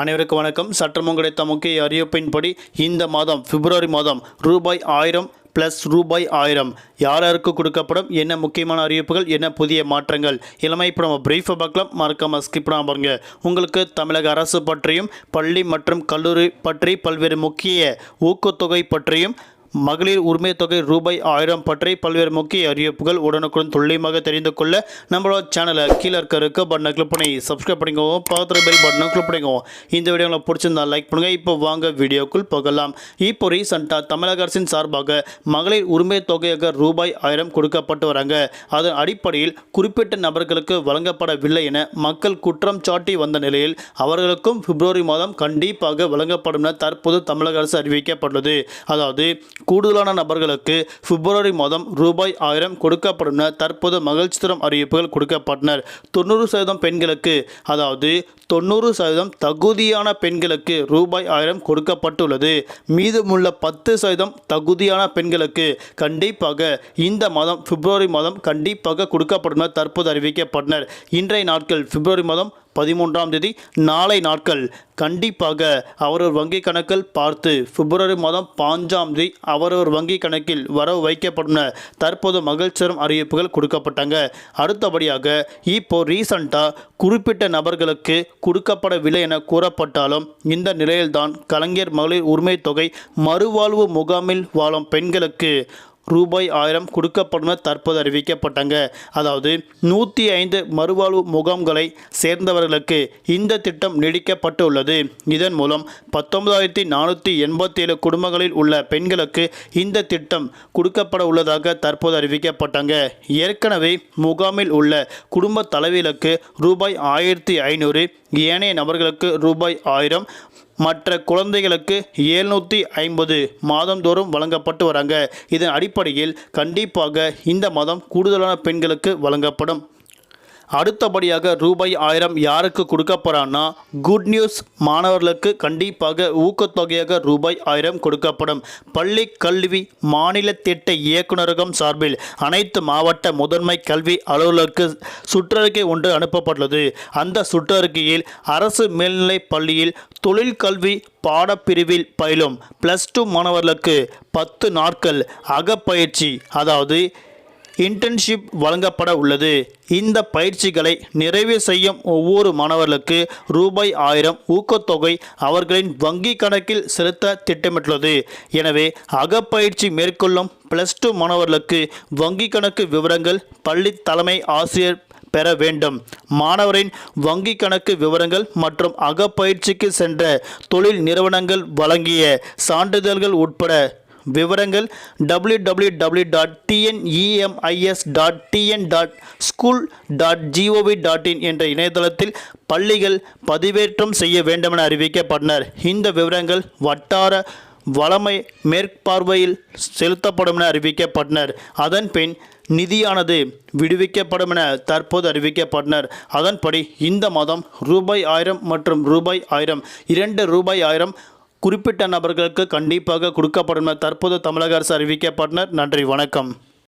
அனைவருக்கும் வணக்கம். சற்றமும் கிடைத்த முக்கிய அறிவிப்பின்படி இந்த மாதம் பிப்ரவரி மாதம் ரூபாய் ஆயிரம் ப்ளஸ் ரூபாய் ஆயிரம் யார் யாருக்கு கொடுக்கப்படும்? என்ன முக்கியமான அறிவிப்புகள்? என்ன புதிய மாற்றங்கள்? இளமை இப்போ நம்ம பிரீஃபை பார்க்கலாம். மறக்காமல் ஸ்கிப் பண்ணாமல் பாருங்க. உங்களுக்கு தமிழக அரசு பற்றியும் பள்ளி மற்றும் கல்லூரி பற்றி பல்வேறு முக்கிய ஊக்கத்தொகை பற்றியும் மகளிர் உரிமை தொகை ரூபாய் ஆயிரம் பற்றி பல்வேறு முக்கிய அறிவிப்புகள் உடனுக்குடன் துல்லியமாக தெரிந்து கொள்ள நம்மளோட சேனலை கீழே இருக்க இருக்க பட்டனை கிளிக் பண்ணி சப்ஸ்கிரைப் பண்ணிக்கோங்க பக்கத்தில் பெல் பட்டனை கிளிக் பண்ணிக்கோங்க இந்த வீடியோ உங்களுக்கு பிடிச்சிருந்தா லைக் பண்ணுங்க. இப்போ வாங்க வீடியோக்குள் போகலாம். இப்போ ரீசெண்டாக தமிழக அரசின் சார்பாக மகளிர் உரிமை தொகையாக ரூபாய் ஆயிரம் கொடுக்கப்பட்டு வராங்க. அதன் அடிப்படையில் குறிப்பிட்ட நபர்களுக்கு வழங்கப்படவில்லை என மக்கள் குற்றம் சாட்டி வந்த நிலையில் அவர்களுக்கும் பிப்ரவரி மாதம் கண்டிப்பாக வழங்கப்படும் என தற்போது தமிழக அரசு அறிவிக்கப்பட்டுள்ளது. அதாவது கூடுதலான நபர்களுக்கு பிப்ரவரி மாதம் ரூபாய் ஆயிரம் கொடுக்கப்படும் என தற்போது மகிழ்ச்சி தரும் அறிவிப்புகள் கொடுக்கப்பட்டனர். தொண்ணூறு சதவீதம் பெண்களுக்கு அதாவது தொண்ணூறு சதவீதம் தகுதியான பெண்களுக்கு ரூபாய் ஆயிரம் கொடுக்கப்பட்டுள்ளது. மீதமுள்ள பத்து சதவீதம் தகுதியான பெண்களுக்கு கண்டிப்பாக இந்த மாதம் பிப்ரவரி மாதம் கண்டிப்பாக கொடுக்கப்படும் தற்போது அறிவிக்கப்பட்டனர். இன்றைய நாட்கள் பிப்ரவரி மாதம் பதிமூன்றாம் தேதி நாளை நாட்கள். கண்டிப்பாக அவரவர் வங்கி கணக்கில் பார்த்து பிப்ரவரி மாதம் பாஞ்சாம் தேதி அவரவர் வங்கி கணக்கில் வரவு வைக்கப்படும் தற்போது மகிழ்ச்சியரும் அறிவிப்புகள் கொடுக்கப்பட்டாங்க. அடுத்தபடியாக இப்போ ரீசண்டாக குறிப்பிட்ட நபர்களுக்கு கொடுக்கப்படவில்லை என கூறப்பட்டாலும் இந்த நிலையில்தான் கலைஞர் மகளிர் உரிமை தொகை மறுவாழ்வு முகாமில் வாழும் பெண்களுக்கு ரூபாய் ஆயிரம் கொடுக்கப்படும் தற்போது அறிவிக்கப்பட்டாங்க. அதாவது நூற்றி ஐந்து மறுவாழ்வு முகாம்களை சேர்ந்தவர்களுக்கு இந்த திட்டம் நீடிக்கப்பட்டு உள்ளது இதன் மூலம் பத்தொன்பதாயிரத்தி நானூற்றி எண்பத்தி ஏழு குடும்பங்களில் உள்ள பெண்களுக்கு இந்த திட்டம் கொடுக்கப்பட உள்ளதாக தற்போது அறிவிக்கப்பட்டாங்க. ஏற்கனவே முகாமில் உள்ள குடும்ப தலைவிகளுக்கு ரூபாய் ஆயிரத்தி ஐநூறு ஏனைய நபர்களுக்கு ரூபாய் ஆயிரம் மற்ற குழந்தைகளுக்கு எழுநூற்றி ஐம்பது மாதந்தோறும் வழங்கப்பட்டு வராங்க. இதன் அடிப்படையில் கண்டிப்பாக இந்த மாதம் கூடுதலான பெண்களுக்கு வழங்கப்படும். அடுத்தபடியாக ரூபாய் ஆயிரம் யாருக்கு கொடுக்க போகிறான்னா குட் நியூஸ் மாணவர்களுக்கு கண்டிப்பாக ஊக்கத்தொகையாக ரூபாய் ஆயிரம் கொடுக்கப்படும். பள்ளி கல்வி மாநில திட்ட இயக்குநரகம் சார்பில் அனைத்து மாவட்ட முதன்மை கல்வி அலுவலருக்கு சுற்றறிக்கை ஒன்று அனுப்பப்பட்டுள்ளது. அந்த சுற்றறிக்கையில் அரசு மேல்நிலைப் பள்ளியில் தொழிற்கல்வி பாடப்பிரிவில் பயிலும் ப்ளஸ் டூ மாணவர்களுக்கு பத்து நாட்கள் அகப்பயிற்சி அதாவது இன்டர்ன்ஷிப் வழங்கப்பட உள்ளது. இந்த பயிற்சிகளை நிறைவு செய்யும் ஒவ்வொரு மாணவர்களுக்கு ரூபாய் ஆயிரம் ஊக்கத்தொகை அவர்களின் வங்கி கணக்கில் செலுத்த திட்டமிட்டுள்ளது. எனவே அகப்பயிற்சி மேற்கொள்ளும் ப்ளஸ் டூ மாணவர்களுக்கு வங்கி கணக்கு விவரங்கள் பள்ளி தலைமை ஆசிரியர் பெற வேண்டும். மாணவரின் வங்கி கணக்கு விவரங்கள் மற்றும் அகப்பயிற்சிக்கு சென்ற தொழில் நிறுவனங்கள் வழங்கிய சான்றிதழ்கள் உட்பட விவரங்கள் W W W dot TNEMIS dot TN dot school dot GOV dot in என்ற இணையதளத்தில் பள்ளிகள் பதிவேற்றம் செய்ய வேண்டும் என அறிவிக்கப்பட்டனர். இந்த விவரங்கள் வட்டார வளமை மேற்பார்வையில் செலுத்தப்படும் என அறிவிக்கப்பட்டனர். அதன் பின் நிதியானது விடுவிக்கப்படும் என தற்போது அறிவிக்கப்பட்டனர். அதன்படி இந்த மாதம் ரூபாய் ஆயிரம் மற்றும் ரூபாய் ஆயிரம் இரண்டு ரூபாய் ஆயிரம் குறிப்பிட்ட நபர்களுக்கு கண்டிப்பாக கொடுக்கப்படும் தற்போது தமிழக அரசு அறிவிக்கப்பட்டனர் நன்றி வணக்கம்.